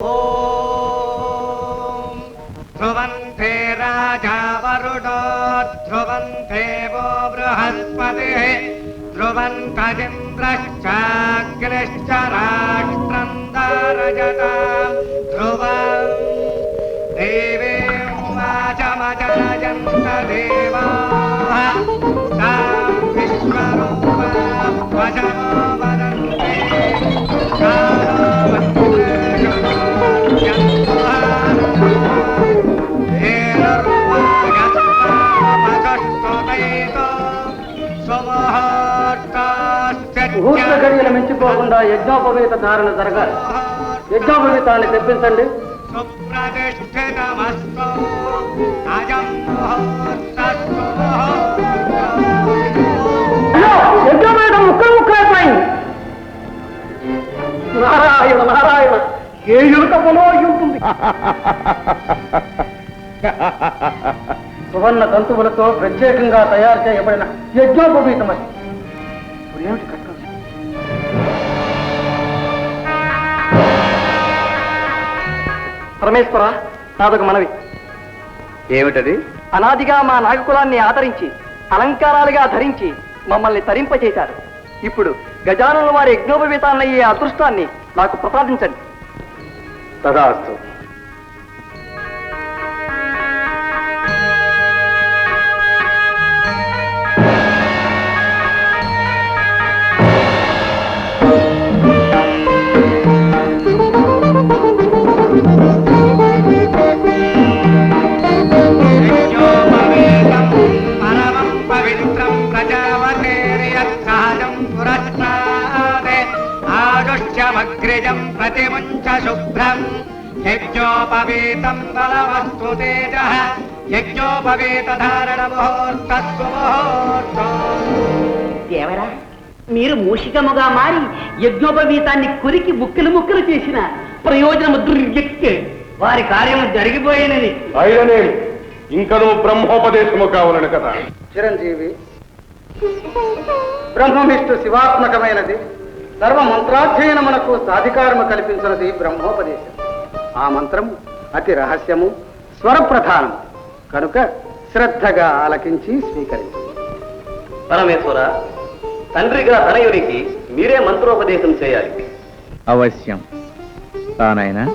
ॐ ध्रुवन्ते राजा वरुणो ध्रुवन्ते वो बृहस्पतिः ध्रुवन्तगिन्द्रश्चाग्निश्च राष्ट्रम् दारजताम् ముహూర్త గడియలు మించిపోకుండా యజ్ఞోపవేత ధారణ జరగాలి. యజ్ఞోపవేతాన్ని తెప్పించండి. యజ్ఞోపవేతం ముక్కలు ముక్కలైపోయింది నారాయణ నారాయణ ఏ యువత పొలో ఉంటుంది? సువర్ణ తంతువులతో ప్రత్యేకంగా తయారు చేయబడిన యజ్ఞోపవీతం అది ఇప్పుడు ఏమిటి కట్టం పరమేశ్వర నాదొక మనవి. ఏమిటది? అనాదిగా మా నాగకులాన్ని ఆదరించి అలంకారాలుగా ధరించి మమ్మల్ని తరింపచేశారు. ఇప్పుడు గజానుల వారి యజ్ఞోపవీతాలయ్యే అదృష్టాన్ని నాకు ప్రసాదించండి. తదాస్తు. యజ్ఞోపవేతం బలవస్తు తేజ యజ్ఞోపవేత ధారణ దేవరా మీరు మూషికముగా మారి యజ్ఞోపవీతాన్ని కురికి ముక్కలు ముక్కలు చేసిన ప్రయోజనము దుర్యక్కే వారి కార్యము జరిగిపోయినది అయిననేమి ఇంకనూ బ్రహ్మోపదేశము కావాలని కదా. చిరంజీవి బ్రహ్మవిష్ణు శివాత్మకమైనది. సర్వ మంత్రాధ్యయనమునకు సాధికారము కల్పించినది బ్రహ్మోపదేశం. ఆ మంత్రము అతి రహస్యము స్వరప్రధానము కనుక శ్రద్ధగా ఆలకించి స్వీకరించు. పరమేశ్వర తండ్రిగా తనయునికి మీరే మంత్రోపదేశం చేయాలి. అవశ్యం. తానైనా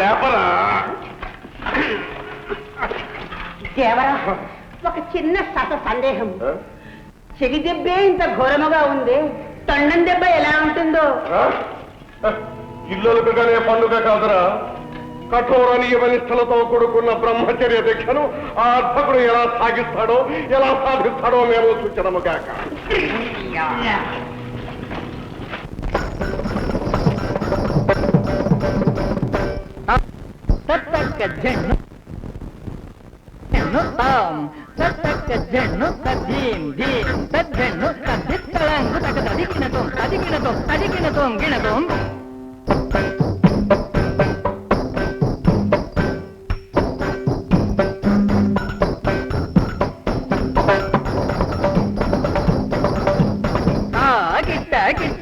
లేపరా. దేవరా ఒక చిన్న సత సందేహం. చెగి దెబ్బే ఇంత ఘోరముగా ఉంది. తొండం దెబ్బ ఎలా ఉంటుందో? ఇల్లులకుగానే పండుగ కాదురా. కఠోర నియమ నిష్టలతో కూడుకున్న బ్రహ్మచర్య దీక్షను ఆ అర్భకుడు ఎలా సాగిస్తాడో ఎలా సాధిస్తాడో మేము సూచనము కాక తత్తక్క జన్ను జన్ను తాం తద్దీం దీం తజ్జన్ను తద్దిత్తళంగు తగ తదికినతోం తదికినతోం తదికినతోం గిణతోం.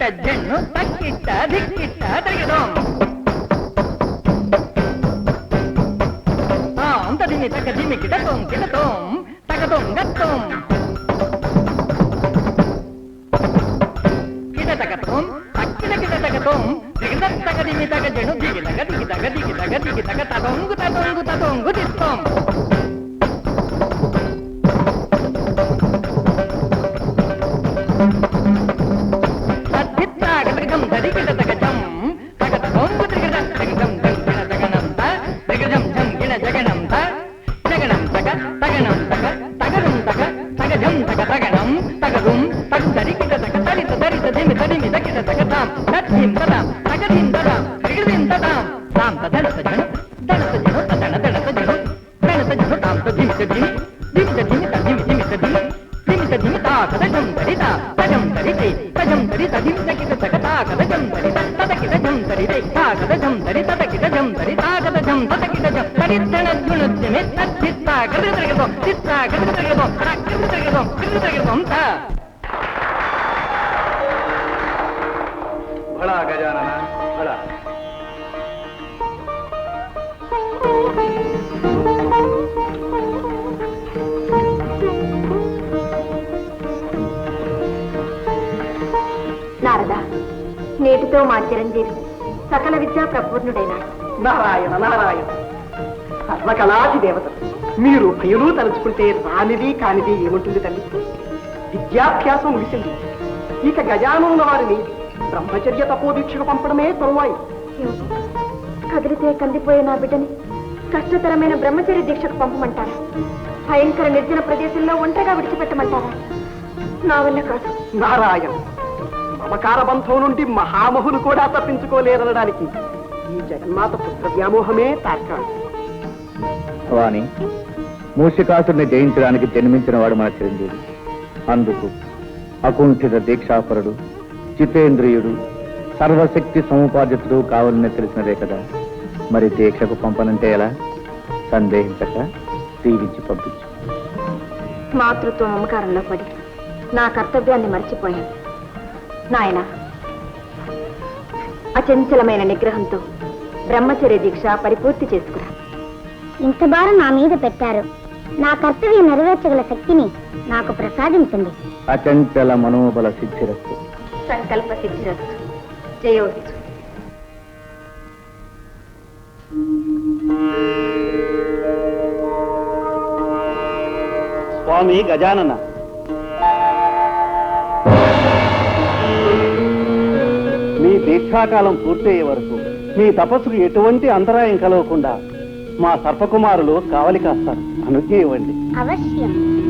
కిట్ట కిట్ట జన్ను తక్కిట్ట ధిక్కిట్ట తగిదోం తాం తదిమి తక దిమి కిటతోం కిటతోం తగతోం గత్తోం. కిట తగతోం తక్కిన కిట తగతోం దిగత తగ తదిమి తగ జను దిగి తగ దిగి తగ దిగి తగ దిగి తగ తదొంగు తదొంగు తదొంగు తిత్తం తద్దిత్తాగతగం తగజం తగ తగనం తగదుం తగు దరిగిట తగ తరిత తరిత దిమి తరిమి దగిట తగతాం తత్యం తదాం తగదిం తదాం తగదిం తదాం తాం తదనత జను దనత జను తదన దనత జను దనత జను తాం తదిమి తదిమి దిమి తదిమి తదిమి దిమి తదిమి దిమి తదిమి తా కదజం దరిత తజం దరితే తజం దరి తదిం తగిట తగతా కదజం తరిత తదకిట జం దరితే తా కదజం దరి తదకిట జం దరితణ గుణుద్యమే తద్దిత్తా కదిరి తిరగదో చిత్తా కదిరి భళా గజానన భళా నారద నేటితో మా చిరంజీవి సకల విద్యా ప్రపూర్ణుడైనాడు. నారాయణ నారాయణ. సర్వకళాది దేవత మీరు భయలు తలుచుకుంటే రానిది కానిది ఏముంటుంది తల్లి? విద్యాభ్యాసం ముగిసింది. ఇక గజానున్న వారిని బ్రహ్మచర్య తపోదీక్షకు పంపడమే తరువాయి? కదిలితే కందిపోయే నా బిడ్డని కష్టతరమైన బ్రహ్మచర్య దీక్షకు పంపమంటారా? భయంకర నిర్జన ప్రదేశంలో ఒంటరిగా విడిచిపెట్టమంటారా? నా వల్ల కాదు. నారాయణ మమకార బంధం నుండి మహామహులు కూడా తప్పించుకోలేరనడానికి ఈ జగన్మాత పుత్ర వ్యామోహమే తార్కాణం వాణి మూషికాసుడిని జయించడానికి జన్మించిన వాడు మన చిరంజీవి. అందుకు అకుంఠిత దీక్షాపరుడు చితేంద్రియుడు సర్వశక్తి సముపార్జితుడు కావాలని తెలిసినదే కదా. మరి దీక్షకు పంపనంటే ఎలా? సందేహించక దీవించి పంపించు. మాతృత్వ మమకారంలో పడి నా కర్తవ్యాన్ని మర్చిపోయాను. నాయన అచంచలమైన నిగ్రహంతో బ్రహ్మచర్య దీక్ష పరిపూర్తి చేసుకురా. ఇంత భారం నా మీద పెట్టారు. నా కర్తవ్యం నెరవేర్చగల శక్తిని నాకు ప్రసాదించండి. అచంచల మనోబల సిద్ధిరస్తు సంకల్ప సిద్ధిరస్తు జయోస్తు స్వామి గజానన. మీ దీక్షాకాలం పూర్తయ్యే వరకు మీ తపస్సుకు ఎటువంటి అంతరాయం కలగకుండా మా సర్పకుమారులు కావలి కాస్తారు. అనుజ్ఞ ఇవ్వండి. అవశ్యం.